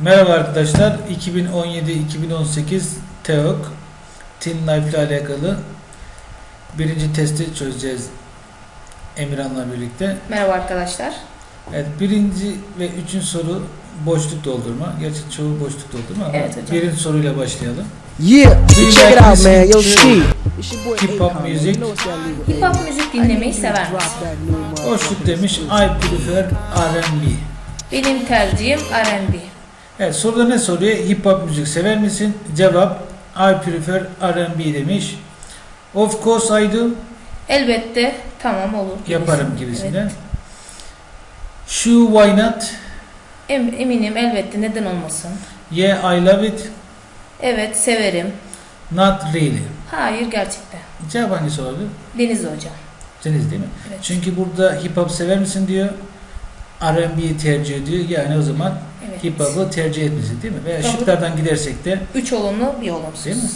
Merhaba arkadaşlar. 2017-2018 TEOK Teen Life ile alakalı birinci testi çözeceğiz Emirhan'la birlikte. Merhaba arkadaşlar. Evet, birinci ve üçüncü soru boşluk doldurma. Gerçi çoğu boşluk doldurma ama Evet hocam. birinci soruyla başlayalım. Yeah, Do you check like it out, listening man. Yo, to Ski. It's your boy hip hop Akon, man. music? You know it's that legal Hip hop müzik dinlemeyi sever misin? that new motherfucking Boşluk demiş. I prefer R&B. Benim tercihim R&B. Evet soruda ne soruyor? Hip hop müzik sever misin? Cevap I prefer R&B demiş. Of course I do. Elbette tamam olur. Yaparım gibisi. gibisinden. Evet. Shoe why not? Em- eminim elbette neden olmasın. Yeah I love it. Evet severim. Not really. Hayır gerçekten. Cevap hangisi olabilir? Deniz hocam. Deniz değil mi? Evet. Çünkü burada hip hop sever misin diyor. R&B'yi tercih ediyor. Yani o zaman Evet. hip hop'u tercih etmesin değil mi? Veya Doğru. şıklardan gidersek de Üç olumlu bir olumsuz. Değil mi?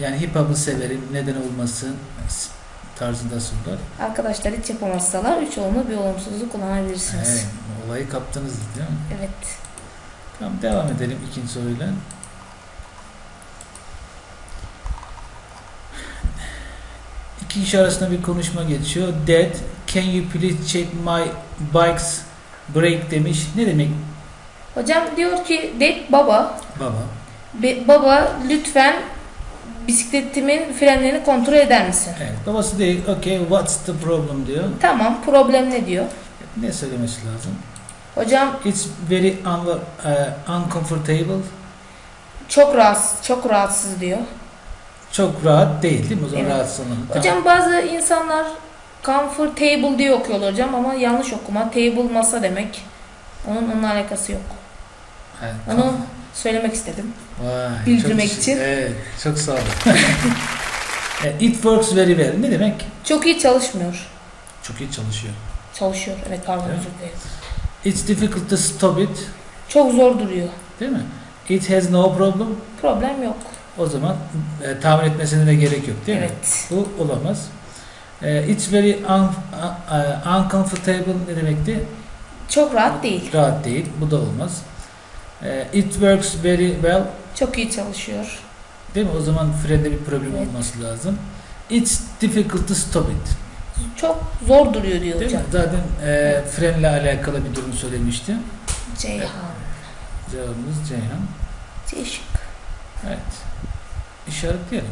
yani hip hop'u severim neden olmasın tarzında sorular. Arkadaşlar hiç yapamazsalar üç olumlu bir olumsuzu kullanabilirsiniz. Evet, olayı kaptınız değil mi? Evet. Tamam devam edelim ikinci soruyla. İki kişi arasında bir konuşma geçiyor. Dad, can you please check my bike's brake demiş. Ne demek Hocam diyor ki de baba baba? be- baba lütfen bisikletimin frenlerini kontrol eder misin? Evet, babası değil. Okay, what's the problem diyor. Tamam problem ne diyor? Ne söylemesi lazım? Hocam It's very un- uh, uncomfortable. çok rahatsız, çok rahatsız diyor. Çok rahat değil değil mi? O zaman Evet. rahatsız olmalı. Hocam bazı insanlar comfortable diye okuyorlar hocam ama yanlış okuma. Table masa demek. Onun onunla alakası yok. Evet, Onu tamam. söylemek istedim. Vay, bildirmek çok- için. Evet, çok sağ olun. E, It works very well. Ne demek? Çok iyi çalışmıyor. Çok iyi çalışıyor. Çalışıyor. Evet pardon özür dilerim. It's difficult to stop it. Çok zor duruyor. Değil mi? It has no problem. Problem yok. O zaman e, tahmin etmesine de gerek yok değil mi? evet. Bu olamaz. E, it's very un, uh, uncomfortable ne demekti? Çok rahat değil. Rahat değil. Bu da olmaz. E, it works very well. Çok iyi çalışıyor. Değil mi? O zaman frende bir problem Evet. olması lazım. It's difficult to stop it. Çok zor duruyor diyor Değil mi? hocam. Zaten e, frenle alakalı bir durum söylemişti. Ceyhan. Cevabımız Ceyhan. Değişik. Evet. İşaretleyelim.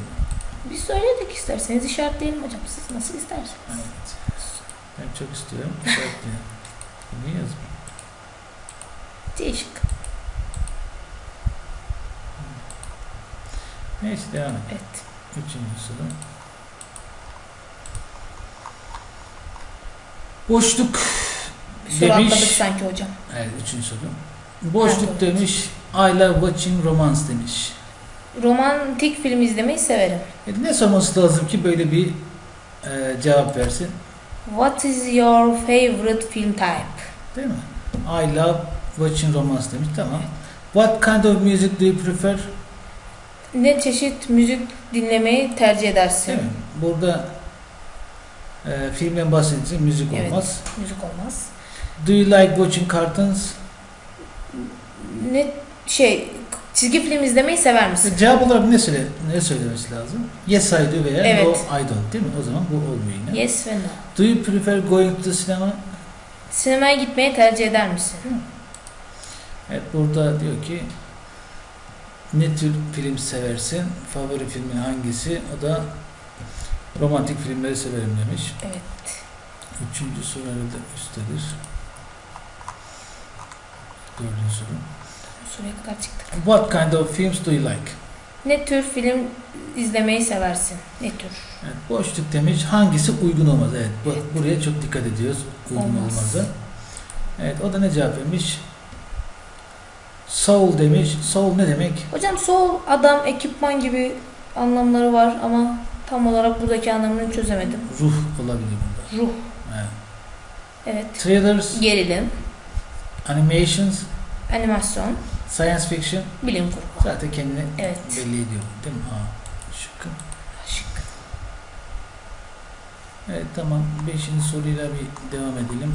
Biz söyledik isterseniz işaretleyelim hocam. Siz nasıl isterseniz. Evet. Ben çok istiyorum. İşaretleyelim. Niye yazmıyor? Değişik. Neyse devam edelim. Evet. Üçüncü soru. Boşluk Soru atladık demiş. sanki hocam. Evet üçüncü soru. Boşluk demiş. I love watching romance demiş. Romantik film izlemeyi severim. E, ne sorması lazım ki böyle bir e, cevap versin? What is your favorite film type? Değil mi? I love watching romance demiş. Tamam. What kind of music do you prefer? Ne çeşit müzik dinlemeyi tercih edersin? Değil mi? Burada e, filmden bahsedince müzik Evet. olmaz. Müzik olmaz. Do you like watching cartoons? Ne şey çizgi film izlemeyi sever misin? E, Cevap olarak ne söyle ne söylemesi lazım? Yes I do veya Evet. No I don't değil mi? O zaman bu olmuyor yine. Yes ve no. Do you prefer going to cinema? Sinemaya gitmeyi tercih eder misin? Evet burada diyor ki ne tür film seversin? Favori filmin hangisi? O da romantik filmleri severim demiş. Evet. Üçüncü soru herhalde üsttedir. Dördüncü soru. Şuraya kadar çıktık. What kind of films do you like? Ne tür film izlemeyi seversin? Ne tür? Evet, boşluk demiş. Hangisi uygun olmaz? Evet. Bu, buraya çok dikkat ediyoruz. Uygun Olmaz. olmazı. Evet. O da ne cevap vermiş? Soul demiş. Soul ne demek? Hocam soul, adam, ekipman gibi anlamları var ama tam olarak buradaki anlamını çözemedim. Ruh olabilir burada. Ruh. Evet. Evet. Thrillers, Gerilim, animations, animasyon, science fiction bilim kurgu. zaten kendini Evet. belli ediyor. Değil mi? Ha, şıkkı. Şık. Evet tamam. Beşinci soruyla bir devam edelim.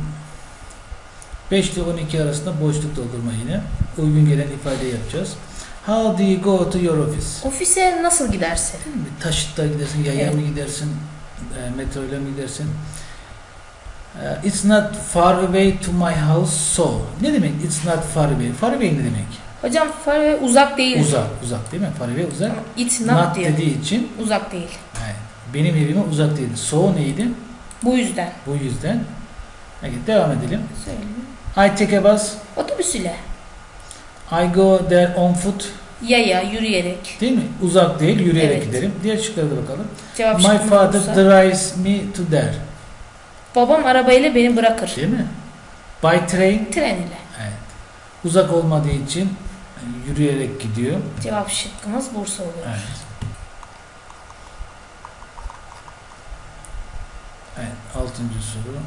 5 ile 12 arasında boşluk doldurma yine. Uygun gelen ifade yapacağız. How do you go to your office? Ofise nasıl gidersin? Taşıtla gidersin, yaya Evet. mı gidersin, e, metro ile mi gidersin? E, It's not far away to my house, so. Ne demek it's not far away? Far away ne demek? Hocam far ve uzak değil. Uzak, uzak değil mi? Far away uzak. It's not, Not diyor. dediği için Uzak değil. yani benim evime uzak değil. So neydi? Bu yüzden. Bu yüzden. Peki devam edelim. Söyleyeyim. I take a bus. Otobüs ile. I go there on foot. Yaya, yürüyerek. Değil mi? Uzak değil, yürüyerek Evet. giderim. Diğer şıklara da bakalım. Cevap My father olursa- drives me to there. Babam arabayla beni bırakır. Değil mi? By train. Tren ile. Evet. Uzak olmadığı için yürüyerek gidiyor. Cevap şıkkımız Bursa oluyor. Evet. Evet, altıncı soru.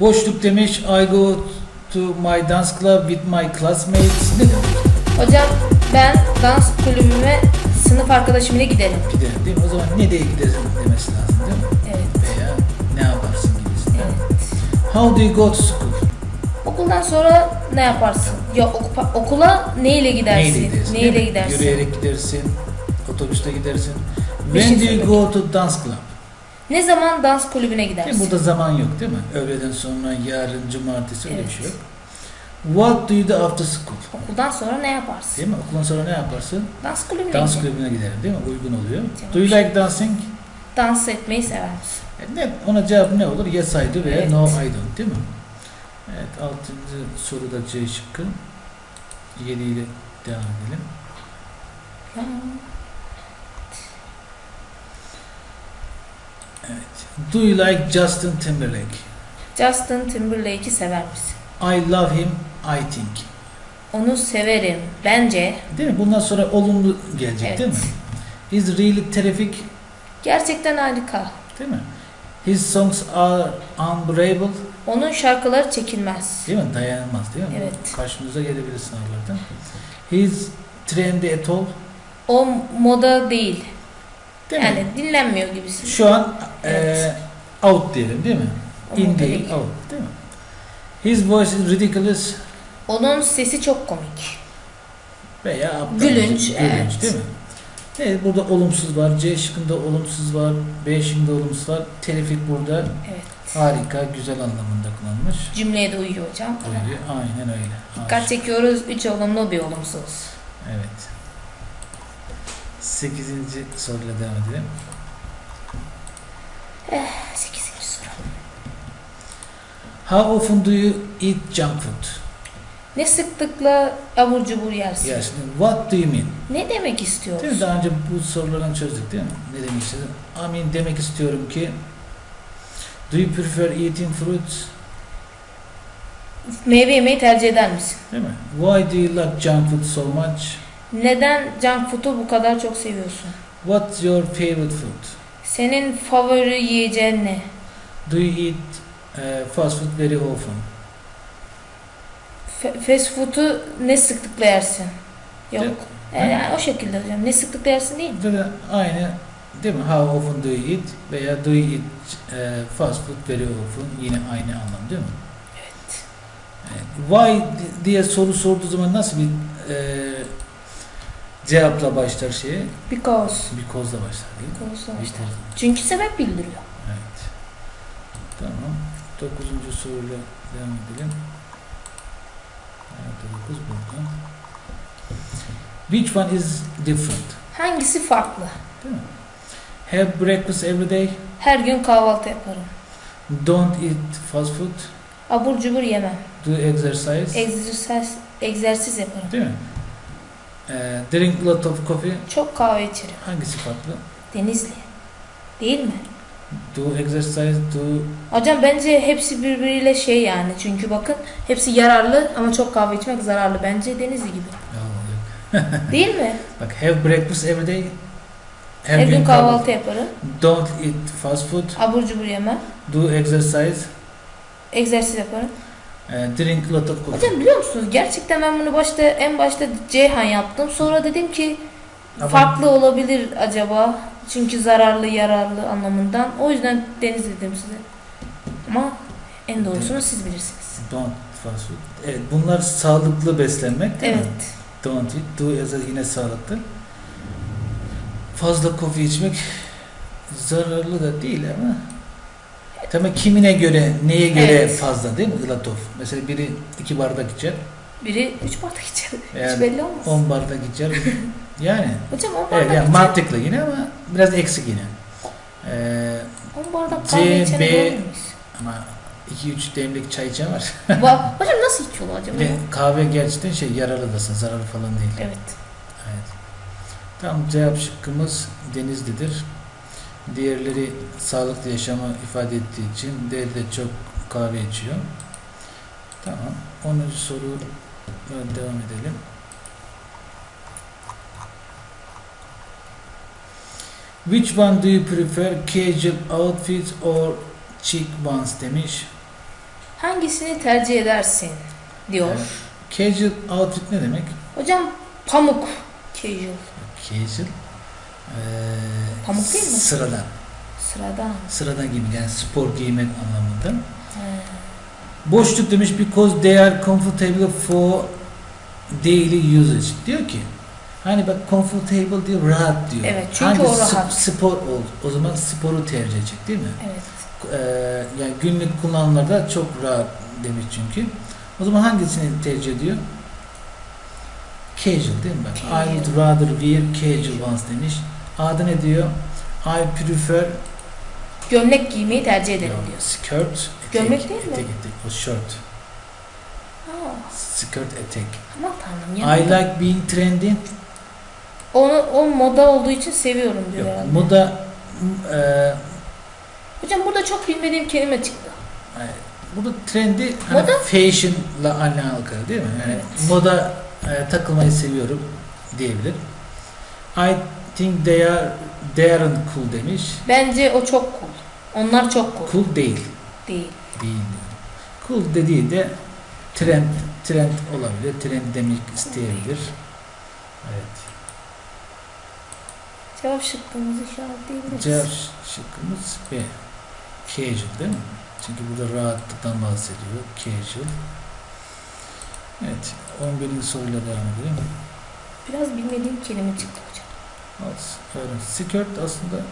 Boşluk demiş, I go to my dance club with my classmates. Ne? Hocam ben dans kulübüme sınıf arkadaşımla giderim. Giderim değil mi? O zaman nereye gidersin demesi lazım How do you go to school? Okuldan sonra ne yaparsın? Ya okula neyle gidersin? Neyle gidersin? Neyle değil mi? gidersin? Yürüyerek gidersin, otobüste gidersin. Bir When şey do you go to dance club? Ne zaman dans kulübüne gidersin? mi? Burada zaman yok değil mi? Öğleden sonra, yarın, cumartesi öyle bir Evet. şey yok. What do you do after school? Okuldan sonra ne yaparsın? Değil mi? Okuldan sonra ne yaparsın? Dans kulübüne Dans kulübüne giderim değil mi? Uygun oluyor. Do you like dancing? Dans etmeyi sever misin? E Ne, ona cevap ne olur? Yes I do veya Evet. no I don't değil mi? Evet, altıncı soruda C şıkkı. 7 ile devam edelim. Ya. Do you like Justin Timberlake? Justin Timberlake'i sever misin? I love him, I think. Onu severim. Bence Değil mi? Bundan sonra olumlu gelecek Evet. değil mi? He's really terrific, gerçekten harika. değil mi? His songs are unbearable, Onun şarkıları çekilmez. değil mi? Dayanılmaz değil mi? Evet. Karşımıza gelebilir sınavlarda. He's trendy at all, O moda değil. değil mi? Yani dinlenmiyor gibisin. Şu an Evet. eee, out diyelim değil mi? O In değil, değil. out değil mi? His voice is ridiculous Onun sesi çok komik. veya. Gülünç, Gülünç evet. değil mi? Evet, burada olumsuz var. C şıkkında olumsuz var. B şıkkında olumsuz var. Terrific burada Evet. harika, güzel anlamında kullanılmış. Cümleye de uyuyor hocam. Öyle, aynen öyle. Dikkat Harika. çekiyoruz. Üç olumlu bir olumsuz. Evet. Sekizinci soruyla devam edelim. Sekizinci soru. How often do you eat junk food? Ne sıklıkla abur cubur yersin? Yes. What do you mean? Ne demek Değil mi? istiyorsun? Daha önce bu sorulardan çözdük değil mi? Ne demek istedim? I mean demek istiyorum ki Do you prefer eating fruits? Meyve yemeyi tercih eder misin? Değil mi? Why do you like junk food so much? Neden junk food'u bu kadar çok seviyorsun? What's your favorite food? Senin favori yiyeceğin ne? Do you eat uh, fast food very often? Fast food'u ne sıklıkla yersin? Yok. Değil- Yani, yani o şekilde hocam. Ne sıklıkla yersin değil mi? Da aynı değil mi? How often do you eat? Veya do you eat uh, fast food very often? Yine aynı anlam değil mi? Evet. Why di- diye soru sorduğu zaman nasıl bir e, cevapla başlar şeye? Because. Because'la başlar değil mi? Because'la başlar. Because. Çünkü sebep bildiriyor. Evet. Tamam. Dokuzuncu soruyla devam edelim. Dokuz burada. Which one is different? Hangisi farklı? Değil mi? Have breakfast every day. Her gün kahvaltı yaparım. Don't eat fast food. Abur cubur yemem. Do exercise. Egzersiz, egzersiz yaparım. Değil mi? Ee, drink lot of coffee. Çok kahve içerim. Hangisi farklı? Denizli. Değil mi? Do exercise. Do Hocam bence hepsi birbiriyle şey yani. Çünkü bakın hepsi yararlı ama çok kahve içmek zararlı. Bence Denizli gibi. Değil mi? Bak have breakfast every day. Her gün kahvaltı yaparım. Don't eat fast food. Abur cubur yemem. Do exercise. Egzersiz yaparım. e, drink lot of coffee. Hocam biliyor musunuz? Gerçekten ben bunu başta en başta Ceyhan yaptım. Sonra dedim ki Ama- farklı olabilir acaba. Çünkü zararlı yararlı anlamından. O yüzden Deniz dedim size. Ama en doğrusunu siz bilirsiniz. Don't fast food. Evet bunlar sağlıklı beslenmek değil mi? Evet. Don't eat. Do yine sağlıklı. Fazla kofi içmek zararlı da değil ama Tabii kimine göre, neye göre Evet. fazla değil mi? Ilatov. Mesela biri iki bardak içer, Biri 3 bardak içer. Yani Hiç belli olmaz. on bardak içer. yani Hocam 10 bardak evet yani içer. mantıklı yine ama biraz eksik yine. Ee, 10 bardak kahve içeni B- ama 2-3 demlik çay içen var. Va- Hocam nasıl içiyorlar acaba? Bir de kahve gerçekten şey yararlı da zararlı falan değil. Evet. Evet. Tam cevap şıkkımız Denizli'dir. Diğerleri sağlıklı yaşamı ifade ettiği için diğeri de çok kahve içiyor. Tamam. 10. soru devam edelim. Which one do you prefer? Casual outfits or chic ones demiş. Hangisini tercih edersin? diyor. Evet. Casual outfit ne demek? Hocam pamuk. Casual. Casual. Ee, Pamuk değil mi? Sıradan. Sıradan. Sıradan gibi yani spor giymek anlamında. Boşluk demiş because they are comfortable for daily usage. Diyor ki hani bak comfortable diyor rahat diyor. Evet, çünkü Hangi o rahat. spor ol. O zaman sporu tercih edecek değil mi? Evet. Ee, yani günlük kullanımlarda çok rahat demiş çünkü. O zaman hangisini tercih ediyor? Casual değil mi? Bak, I would rather wear casual ones demiş. Adı ne diyor? I prefer Gömlek giymeyi tercih ederim Yok, diyor. skirt, etek, Gömlek değil mi? Etek, etek, o shirt. Aa, Skirt, etek. aman tanrım I ya. like being trendy. Onu, o moda olduğu için seviyorum diyor Yok, herhalde. moda e, Hocam burada çok bilmediğim kelime çıktı. e, burada trendy hani Moda? fashion'la alakalı değil mi? Yani Evet. moda e, takılmayı seviyorum diyebilir. I think they are they aren't cool demiş. Bence o çok cool. Onlar çok cool. Cool değil. Değil. Değil. Cool dediği de trend trend olabilir. Trend demek isteyebilir. Evet. Cevap şıkkımızı işaretleyebiliriz. Cevap şıkkımız B. Casual değil mi? Çünkü burada rahatlıktan bahsediyor. Casual. Evet. 11. soruyla devam edelim. Biraz bilmediğim kelime çıktı. Skirt aslında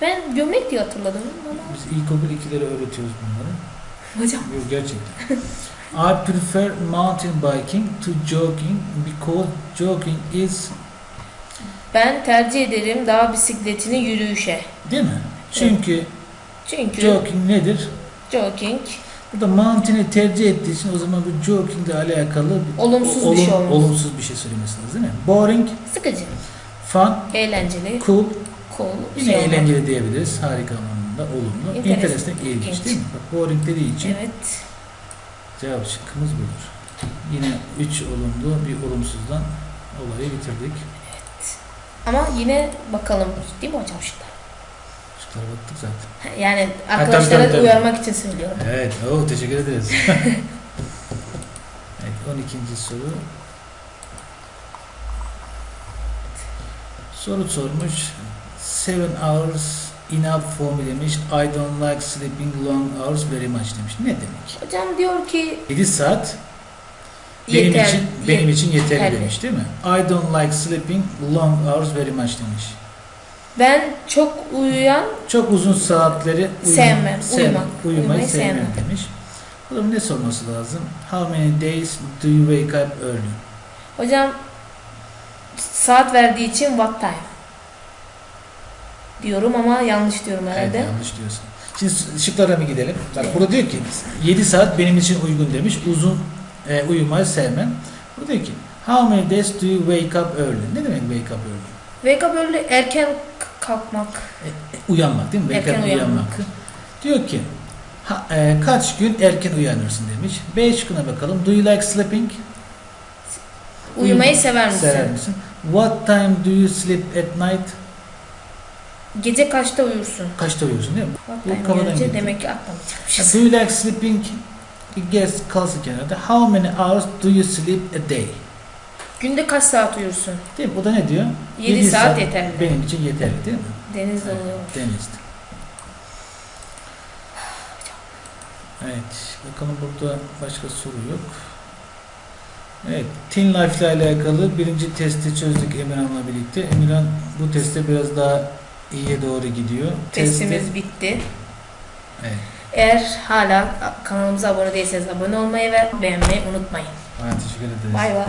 Ben gömlek diye hatırladım ama. biz ilkokul ikilere öğretiyoruz bunları. Hocam. Yok gerçekten. I prefer mountain biking to jogging because jogging is Ben tercih ederim dağ bisikletini yürüyüşe. değil mi? Çünkü Çünkü jogging nedir? jogging Burada mountain'i tercih ettiği için o zaman bu jogging ile alakalı Olumsuz bir şey olması. Olumsuz bir şey söylemesi lazım değil mi? Boring, sıkıcı, fun, eğlenceli, cool, cool, yine şey olmak. eğlenceli diyebiliriz. Harika anlamında, olumlu. Interesting, ilginç ilginç. değil mi? Bak boring dediği için Evet. cevap şıkkımız budur. Yine 3 olumlu, bir olumsuzdan olayı bitirdik. Ama yine bakalım değil mi hocam şıklar? Şıklara baktık zaten. Yani arkadaşlara tabii, tabii. uyarmak için söylüyorum. Evet, oh, teşekkür ederiz. evet, 12. soru. Soru sormuş. Seven hours enough for me demiş. I don't like sleeping long hours very much demiş. Ne demek? Hocam diyor ki 7 saat benim yeter, için benim için yeterli yeterli. demiş değil mi? I don't like sleeping long hours very much demiş. ben çok uyuyan Çok uzun saatleri uyum- Sevmem, sev- uyumak. uyumayı Uyumayı sevmem sevmem. demiş. O zaman ne sorması lazım? How many days do you wake up early? hocam saat verdiği için what time diyorum ama yanlış diyorum Evet, herhalde. yanlış diyorsun. Şimdi şıklara mı gidelim? Bak burada diyor ki 7 saat benim için uygun demiş. Uzun e, uyumayı sevmem. Burada diyor ki How many days do you wake up early? Ne demek wake up early? Wake up böyle erken kalkmak. E, uyanmak değil mi? Wake Erken up uyanmak. uyanmak. Diyor ki ha, e, kaç gün erken uyanırsın demiş. B şıkkına bakalım. Do you like sleeping? Uyumayı Uyum- sever misin? Sever misin? What time do you sleep at night? Gece kaçta uyursun? Kaçta uyuyorsun değil mi? What Bu time kafadan gelince gitti. demek ki Ha, atlamayacakmışız. Do you like sleeping? Guess kalsın kenarda. How many hours do you sleep a day? Günde kaç saat uyursun? Değil mi? O da ne diyor? 7, Yedi saat, yeterli. Benim için yeterli değil mi? Denizde oluyor. Denizli. Evet. Bakalım burada başka soru yok. Evet. Teen Life ile alakalı birinci testi çözdük Emirhan'la birlikte. Emirhan bu testte biraz daha iyiye doğru gidiyor. Testimiz Testi- bitti. Evet. Eğer hala kanalımıza abone değilseniz abone olmayı ve beğenmeyi unutmayın. Bana teşekkür ederiz. Bay bay.